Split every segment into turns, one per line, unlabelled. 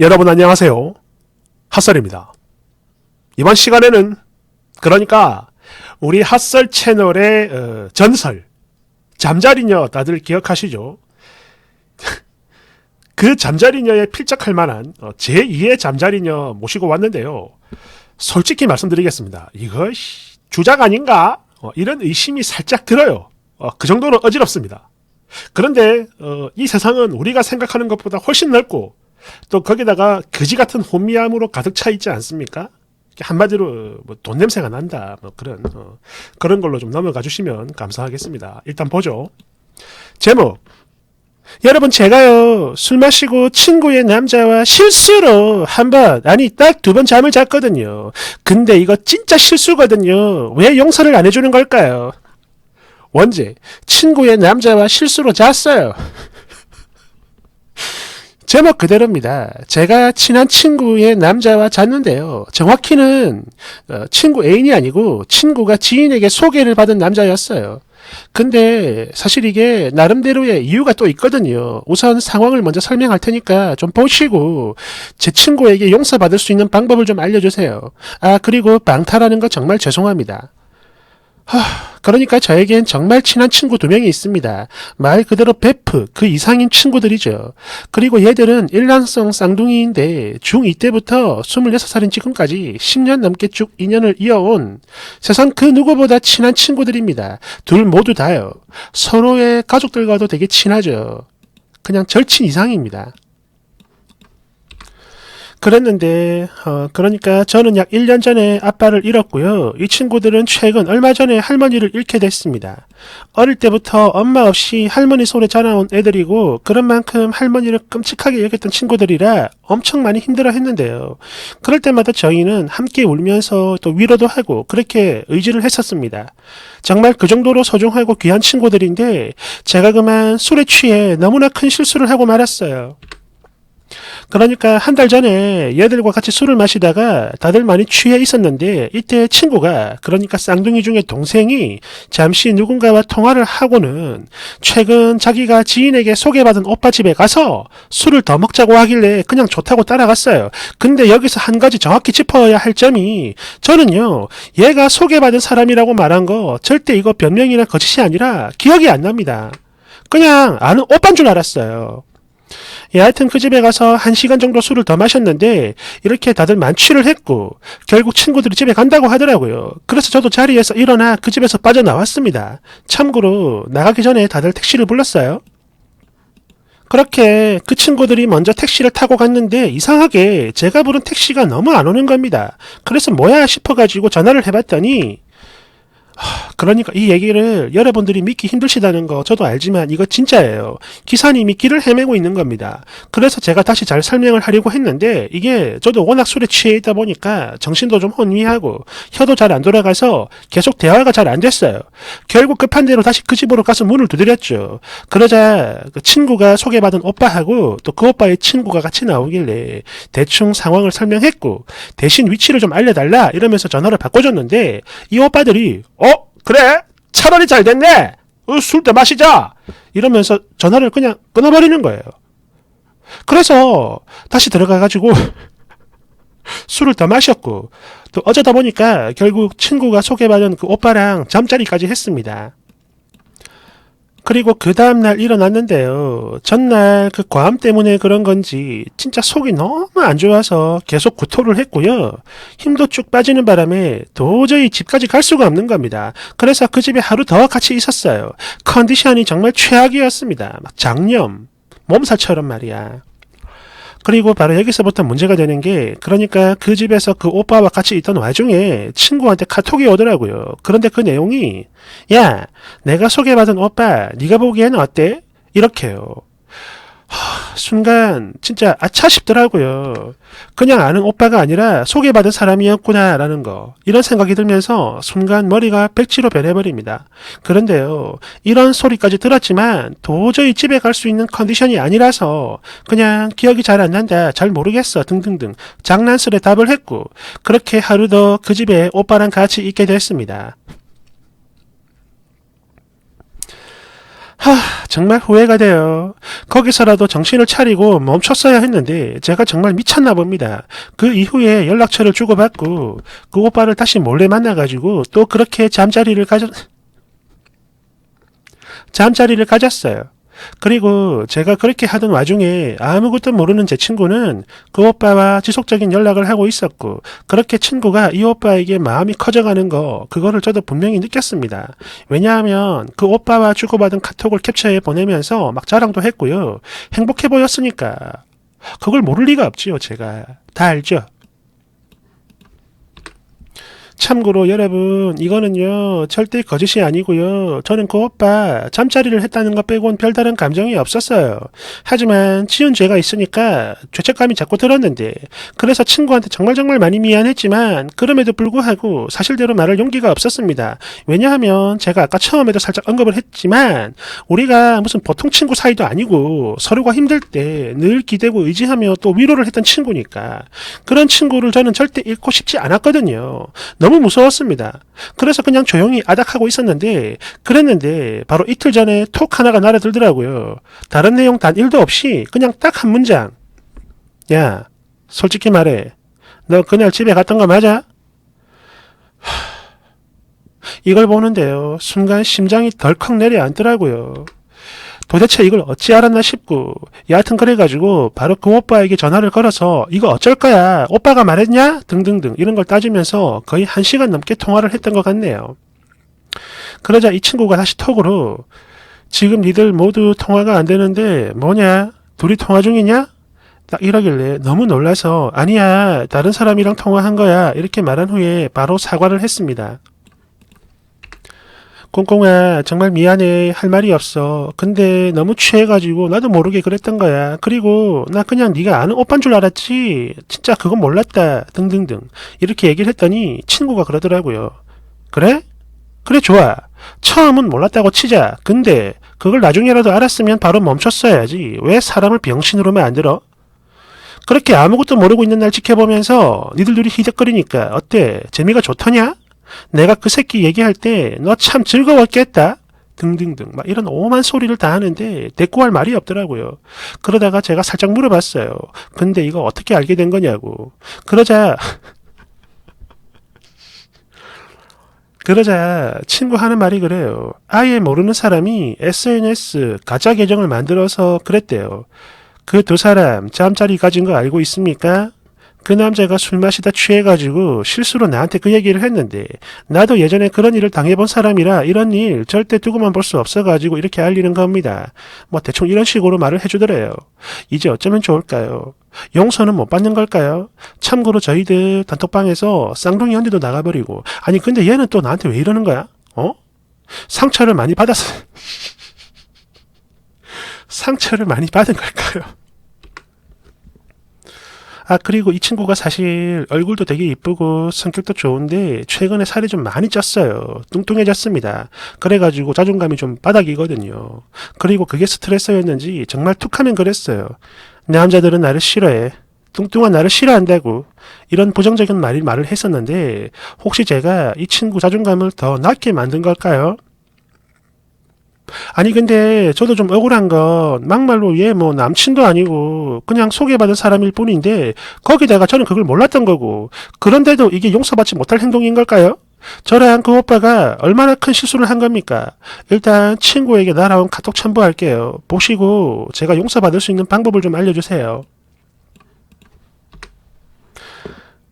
여러분 안녕하세요. 핫설입니다. 이번 시간에는 그러니까 우리 핫설 채널의 어, 전설 잠자리녀 다들 기억하시죠? 그 잠자리녀에 필적할 만한 어, 제2의 잠자리녀 모시고 왔는데요. 솔직히 말씀드리겠습니다. 이거 씨, 주작 아닌가? 어, 이런 의심이 살짝 들어요. 어, 그 정도로 어지럽습니다. 그런데 어, 이 세상은 우리가 생각하는 것보다 훨씬 넓고 또 거기다가 거지 같은 혼미함으로 가득 차 있지 않습니까? 한마디로 뭐 돈 냄새가 난다 뭐 그런 어, 그런 걸로 좀 넘어가 주시면 감사하겠습니다. 일단 보죠. 제목 여러분 제가요 술 마시고 친구의 남자와 실수로 한 번 아니 딱 두 번 잠을 잤거든요. 근데 이거 진짜 실수거든요. 왜 용서를 안 해주는 걸까요? 원제 친구의 남자와 실수로 잤어요. 제목 그대로입니다. 제가 친한 친구의 남자와 잤는데요. 정확히는 어, 친구 애인이 아니고 친구가 지인에게 소개를 받은 남자였어요. 근데 사실 이게 나름대로의 이유가 또 있거든요. 우선 상황을 먼저 설명할 테니까 좀 보시고 제 친구에게 용서받을 수 있는 방법을 좀 알려주세요. 아 그리고 방탈하는 거 정말 죄송합니다. 하, 그러니까 저에겐 정말 친한 친구 두 명이 있습니다. 말 그대로 베프, 그 이상인 친구들이죠. 그리고 얘들은 일란성 쌍둥이인데 중2 때부터 26살인 지금까지 10년 넘게 쭉 인연을 이어온 세상 그 누구보다 친한 친구들입니다. 둘 모두 다요. 서로의 가족들과도 되게 친하죠. 그냥 절친 이상입니다. 그랬는데 어, 그러니까 저는 약 1년 전에 아빠를 잃었고요. 이 친구들은 최근 얼마 전에 할머니를 잃게 됐습니다. 어릴 때부터 엄마 없이 할머니 손에 자라온 애들이고 그런 만큼 할머니를 끔찍하게 여겼던 친구들이라 엄청 많이 힘들어 했는데요. 그럴 때마다 저희는 함께 울면서 또 위로도 하고 그렇게 의지를 했었습니다. 정말 그 정도로 소중하고 귀한 친구들인데 제가 그만 술에 취해 너무나 큰 실수를 하고 말았어요. 그러니까 한 달 전에 얘들과 같이 술을 마시다가 다들 많이 취해 있었는데 이때 친구가 그러니까 쌍둥이 중에 동생이 잠시 누군가와 통화를 하고는 최근 자기가 지인에게 소개받은 오빠 집에 가서 술을 더 먹자고 하길래 그냥 좋다고 따라갔어요. 근데 여기서 한 가지 정확히 짚어야 할 점이 저는요 얘가 소개받은 사람이라고 말한 거 절대 이거 변명이나 거짓이 아니라 기억이 안 납니다. 그냥 아는 오빠인 줄 알았어요. 예, 하여튼 그 집에 가서 한 시간 정도 술을 더 마셨는데 이렇게 다들 만취를 했고 결국 친구들이 집에 간다고 하더라고요. 그래서 저도 자리에서 일어나 그 집에서 빠져나왔습니다. 참고로 나가기 전에 다들 택시를 불렀어요. 그렇게 그 친구들이 먼저 택시를 타고 갔는데 이상하게 제가 부른 택시가 너무 안 오는 겁니다. 그래서 뭐야 싶어가지고 전화를 해봤더니 하, 그러니까 이 얘기를 여러분들이 믿기 힘드시다는 거 저도 알지만 이거 진짜예요. 기사님이 길을 헤매고 있는 겁니다. 그래서 제가 다시 잘 설명을 하려고 했는데 이게 저도 워낙 술에 취해 있다 보니까 정신도 좀 혼미하고 혀도 잘 안 돌아가서 계속 대화가 잘 안 됐어요. 결국 급한 대로 다시 그 집으로 가서 문을 두드렸죠. 그러자 그 친구가 소개받은 오빠하고 또 그 오빠의 친구가 같이 나오길래 대충 상황을 설명했고 대신 위치를 좀 알려달라 이러면서 전화를 바꿔줬는데 이 오빠들이 어 그래 차라리 잘 됐네 어, 술더 마시자 이러면서 전화를 그냥 끊어버리는 거예요. 그래서 다시 들어가가지고 술을 더 마셨고 또 어쩌다 보니까 결국 친구가 소개받은 그 오빠랑 잠자리까지 했습니다. 그리고 그 다음날 일어났는데요. 전날 그 과암 때문에 그런 건지 진짜 속이 너무 안 좋아서 계속 구토를 했고요. 힘도 쭉 빠지는 바람에 도저히 집까지 갈 수가 없는 겁니다. 그래서 그 집에 하루 더 같이 있었어요. 컨디션이 정말 최악이었습니다. 막 장염, 몸살처럼 말이야. 그리고 바로 여기서부터 문제가 되는 게 그러니까 그 집에서 그 오빠와 같이 있던 와중에 친구한테 카톡이 오더라고요. 그런데 그 내용이 야 내가 소개받은 오빠 네가 보기에는 어때? 이렇게요. 하, 순간 진짜 아차 싶더라고요. 그냥 아는 오빠가 아니라 소개받은 사람이었구나라는 거 이런 생각이 들면서 순간 머리가 백지로 변해버립니다. 그런데요 이런 소리까지 들었지만 도저히 집에 갈 수 있는 컨디션이 아니라서 그냥 기억이 잘 안 난다 잘 모르겠어 등등등 장난스레 답을 했고 그렇게 하루 더 그 집에 오빠랑 같이 있게 됐습니다. 하, 정말 후회가 돼요. 거기서라도 정신을 차리고 멈췄어야 했는데 제가 정말 미쳤나 봅니다. 그 이후에 연락처를 주고받고 그 오빠를 다시 몰래 만나가지고 또 그렇게 잠자리를 가졌 잠자리를 가졌어요. 그리고 제가 그렇게 하던 와중에 아무것도 모르는 제 친구는 그 오빠와 지속적인 연락을 하고 있었고 그렇게 친구가 이 오빠에게 마음이 커져가는 거 그거를 저도 분명히 느꼈습니다. 왜냐하면 그 오빠와 주고받은 카톡을 캡처해 보내면서 막 자랑도 했고요. 행복해 보였으니까 그걸 모를 리가 없지요 제가 다 알죠. 참고로 여러분 이거는요 절대 거짓이 아니고요. 저는 그 오빠 잠자리를 했다는 것 빼곤 별다른 감정이 없었어요. 하지만 지은 죄가 있으니까 죄책감이 자꾸 들었는데 그래서 친구한테 정말 정말 많이 미안했지만 그럼에도 불구하고 사실대로 말할 용기가 없었습니다. 왜냐하면 제가 아까 처음에도 살짝 언급을 했지만 우리가 무슨 보통 친구 사이도 아니고 서로가 힘들 때 늘 기대고 의지하며 또 위로를 했던 친구니까 그런 친구를 저는 절대 잃고 싶지 않았거든요 너무 무서웠습니다. 그래서 그냥 조용히 아닥하고 있었는데 그랬는데 바로 이틀 전에 톡 하나가 날아들더라고요. 다른 내용 단 1도 없이 그냥 딱 한 문장. 야, 솔직히 말해. 너 그날 집에 갔던 거 맞아? 하, 이걸 보는데요. 순간 심장이 덜컥 내려앉더라고요. 도대체 이걸 어찌 알았나 싶고 여하튼 그래가지고 바로 그 오빠에게 전화를 걸어서 이거 어쩔 거야 오빠가 말했냐 등등등 이런 걸 따지면서 거의 한 시간 넘게 통화를 했던 것 같네요. 그러자 이 친구가 다시 톡으로 지금 니들 모두 통화가 안 되는데 뭐냐 둘이 통화 중이냐 딱 이러길래 너무 놀라서 아니야 다른 사람이랑 통화한 거야 이렇게 말한 후에 바로 사과를 했습니다. 꽁꽁아 정말 미안해. 할 말이 없어. 근데 너무 취해가지고 나도 모르게 그랬던 거야. 그리고 나 그냥 네가 아는 오빠인 줄 알았지? 진짜 그건 몰랐다. 등등등. 이렇게 얘기를 했더니 친구가 그러더라고요. 그래? 그래 좋아. 처음은 몰랐다고 치자. 근데 그걸 나중에라도 알았으면 바로 멈췄어야지. 왜 사람을 병신으로 만들어? 그렇게 아무것도 모르고 있는 날 지켜보면서 니들 둘이 히덕거리니까 어때? 재미가 좋더냐? 내가 그 새끼 얘기할 때 너 참 즐거웠겠다. 등등등 막 이런 오만 소리를 다 하는데 대꾸할 말이 없더라고요. 그러다가 제가 살짝 물어봤어요. 근데 이거 어떻게 알게 된 거냐고. 그러자 그러자 친구 하는 말이 그래요. 아예 모르는 사람이 SNS 가짜 계정을 만들어서 그랬대요. 그 두 사람 잠자리 가진 거 알고 있습니까? 그 남자가 술 마시다 취해가지고 실수로 나한테 그 얘기를 했는데 나도 예전에 그런 일을 당해본 사람이라 이런 일 절대 두고만 볼 수 없어가지고 이렇게 알리는 겁니다. 뭐 대충 이런 식으로 말을 해주더래요. 이제 어쩌면 좋을까요? 용서는 못 받는 걸까요? 참고로 저희들 단톡방에서 쌍둥이 언니도 나가버리고 아니 근데 얘는 또 나한테 왜 이러는 거야? 어? 상처를 많이 받았어. 상처를 많이 받은 걸까요? 아, 그리고 이 친구가 사실 얼굴도 되게 이쁘고 성격도 좋은데 최근에 살이 좀 많이 쪘어요. 뚱뚱해졌습니다. 그래가지고 자존감이 좀 바닥이거든요. 그리고 그게 스트레스였는지 정말 툭하면 그랬어요. 남자들은 나를 싫어해. 뚱뚱한 나를 싫어한다고 이런 부정적인 말이 말을 했었는데 혹시 제가 이 친구 자존감을 더 낮게 만든 걸까요? 아니 근데 저도 좀 억울한 건 막말로 얘 뭐 남친도 아니고 그냥 소개받은 사람일 뿐인데 거기다가 저는 그걸 몰랐던 거고 그런데도 이게 용서받지 못할 행동인 걸까요? 저랑 그 오빠가 얼마나 큰 실수를 한 겁니까? 일단 친구에게 날아온 카톡 첨부할게요. 보시고 제가 용서받을 수 있는 방법을 좀 알려주세요.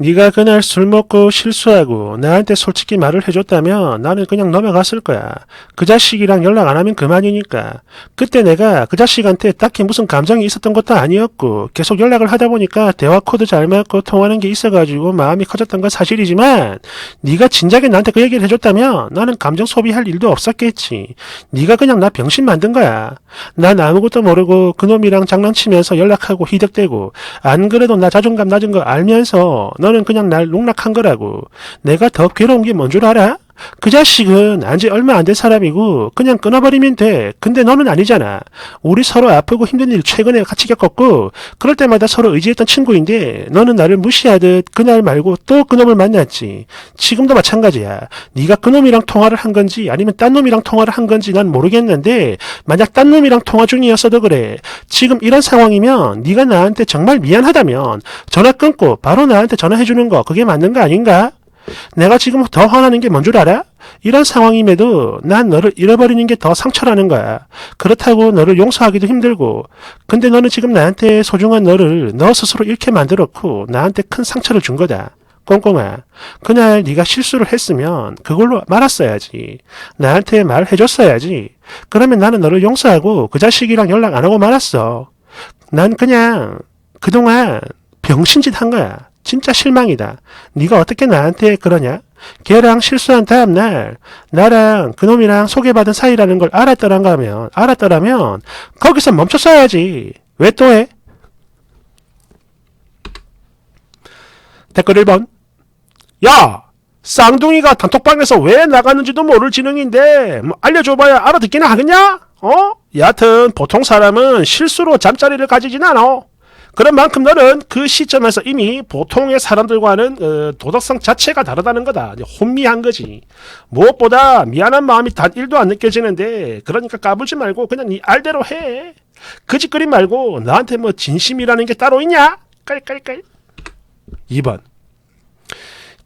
네가 그날 술 먹고 실수하고 나한테 솔직히 말을 해줬다면 나는 그냥 넘어갔을 거야. 그 자식이랑 연락 안 하면 그만이니까. 그때 내가 그 자식한테 딱히 무슨 감정이 있었던 것도 아니었고 계속 연락을 하다 보니까 대화 코드 잘 맞고 통하는 게 있어가지고 마음이 커졌던 건 사실이지만 네가 진작에 나한테 그 얘기를 해줬다면 나는 감정 소비할 일도 없었겠지. 네가 그냥 나 병신 만든 거야. 난 아무것도 모르고 그놈이랑 장난치면서 연락하고 희덕대고 안 그래도 나 자존감 낮은 거 알면서 너는 그냥 날 농락한 거라고. 내가 더 괴로운 게 뭔 줄 알아? 그 자식은 안지 얼마 안 된 사람이고 그냥 끊어버리면 돼. 근데 너는 아니잖아. 우리 서로 아프고 힘든 일 최근에 같이 겪었고 그럴 때마다 서로 의지했던 친구인데 너는 나를 무시하듯 그날 말고 또 그놈을 만났지. 지금도 마찬가지야. 네가 그놈이랑 통화를 한 건지 아니면 딴 놈이랑 통화를 한 건지 난 모르겠는데 만약 딴 놈이랑 통화 중이었어도 그래. 지금 이런 상황이면 네가 나한테 정말 미안하다면 전화 끊고 바로 나한테 전화해주는 거 그게 맞는 거 아닌가? 내가 지금 더 화나는 게 뭔 줄 알아? 이런 상황임에도 난 너를 잃어버리는 게 더 상처라는 거야. 그렇다고 너를 용서하기도 힘들고. 근데 너는 지금 나한테 소중한 너를 너 스스로 잃게 만들었고 나한테 큰 상처를 준 거다. 꽁꽁아, 그날 네가 실수를 했으면 그걸로 말았어야지. 나한테 말해줬어야지. 그러면 나는 너를 용서하고 그 자식이랑 연락 안 하고 말았어. 난 그냥 그동안 병신짓 한 거야. 진짜 실망이다. 네가 어떻게 나한테 그러냐? 걔랑 실수한 다음 날 나랑 그놈이랑 소개받은 사이라는 걸 알았더란가 하면 알았더라면 거기서 멈췄어야지. 왜 또 해? 댓글 1번 야! 쌍둥이가 단톡방에서 왜 나갔는지도 모를 지능인데 뭐 알려줘봐야 알아듣기나 하겠냐? 어? 여하튼 보통 사람은 실수로 잠자리를 가지진 않아. 그런 만큼 너는 그 시점에서 이미 보통의 사람들과는 어, 도덕성 자체가 다르다는 거다. 혼미한 거지. 무엇보다 미안한 마음이 단 1도 안 느껴지는데 그러니까 까불지 말고 그냥 네 알대로 해. 그 짓거리 말고 나한테 뭐 진심이라는 게 따로 있냐? 깔깔깔. 2번.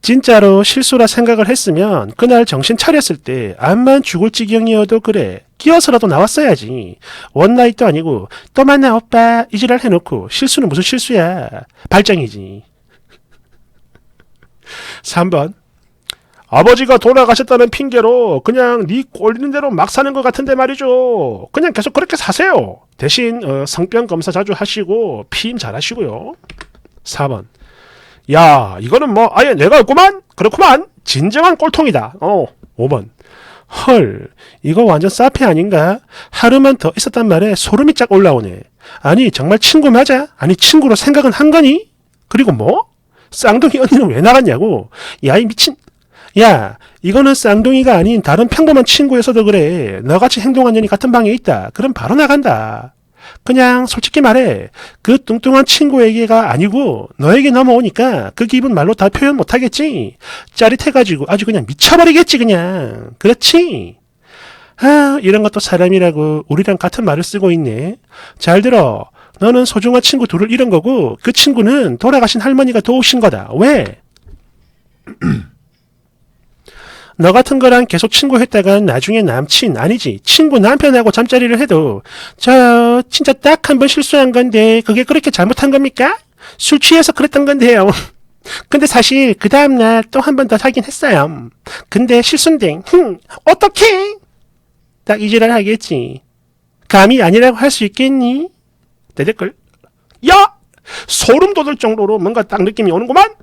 진짜로 실수라 생각을 했으면 그날 정신 차렸을 때 암만 죽을 지경이어도 그래 끼어서라도 나왔어야지 원나잇도 아니고 또 만나 오빠 이 지랄 해놓고 실수는 무슨 실수야 발장이지 3번 아버지가 돌아가셨다는 핑계로 그냥 네 꼴리는 대로 막 사는 것 같은데 말이죠 그냥 계속 그렇게 사세요 대신 어, 성병 검사 자주 하시고 피임 잘 하시고요 4번 야, 이거는 뭐 아예 내가 없구만? 그렇구만. 진정한 꼴통이다. 어, 5번. 헐, 이거 완전 사페 아닌가? 하루만 더 있었단 말에 소름이 쫙 올라오네. 아니, 정말 친구 맞아? 아니, 친구로 생각은 한 거니? 그리고 뭐? 쌍둥이 언니는 왜 나갔냐고? 야, 이 미친. 야, 이거는 쌍둥이가 아닌 다른 평범한 친구여서도 그래. 너같이 행동한 년이 같은 방에 있다. 그럼 바로 나간다. 그냥 솔직히 말해. 그 뚱뚱한 친구에게가 아니고 너에게 넘어오니까 그 기분 말로 다 표현 못하겠지. 짜릿해가지고 아주 그냥 미쳐버리겠지 그냥. 그렇지? 아 이런 것도 사람이라고 우리랑 같은 말을 쓰고 있네. 잘 들어. 너는 소중한 친구 둘을 잃은 거고 그 친구는 돌아가신 할머니가 도우신 거다. 왜? 너 같은 거랑 계속 친구 했다가 나중에 남친 아니지 친구 남편하고 잠자리를 해도 저 진짜 딱 한 번 실수한 건데 그게 그렇게 잘못한 겁니까? 술 취해서 그랬던 건데요. 근데 사실 그 다음날 또 한 번 더 사긴 했어요. 근데 실수인데 흠 어떡해? 딱 이지랄 하겠지. 감이 아니라고 할 수 있겠니? 대댓글 야! 소름 돋을 정도로 뭔가 딱 느낌이 오는구만?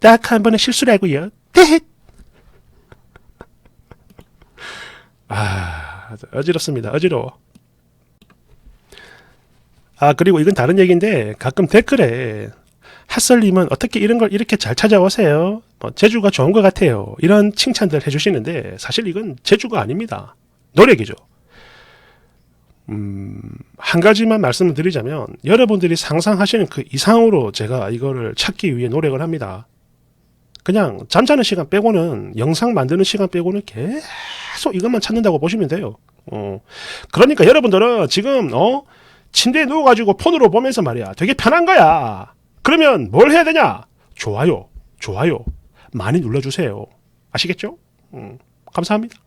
딱 한 번의 실수라고요. 떼헷 아, 어지럽습니다. 어지러워. 아, 그리고 이건 다른 얘기인데 가끔 댓글에 핫설님은 어떻게 이런 걸 이렇게 잘 찾아오세요? 뭐 제주가 좋은 것 같아요. 이런 칭찬들 해주시는데 사실 이건 제주가 아닙니다. 노력이죠. 음, 한 가지만 말씀을 드리자면 여러분들이 상상하시는 그 이상으로 제가 이거를 찾기 위해 노력을 합니다. 그냥 잠자는 시간 빼고는 영상 만드는 시간 빼고는 계속 이것만 찾는다고 보시면 돼요. 어. 그러니까 여러분들은 지금 어 침대에 누워가지고 폰으로 보면서 말이야 되게 편한 거야. 그러면 뭘 해야 되냐? 좋아요, 좋아요 많이 눌러주세요. 아시겠죠? 음, 감사합니다.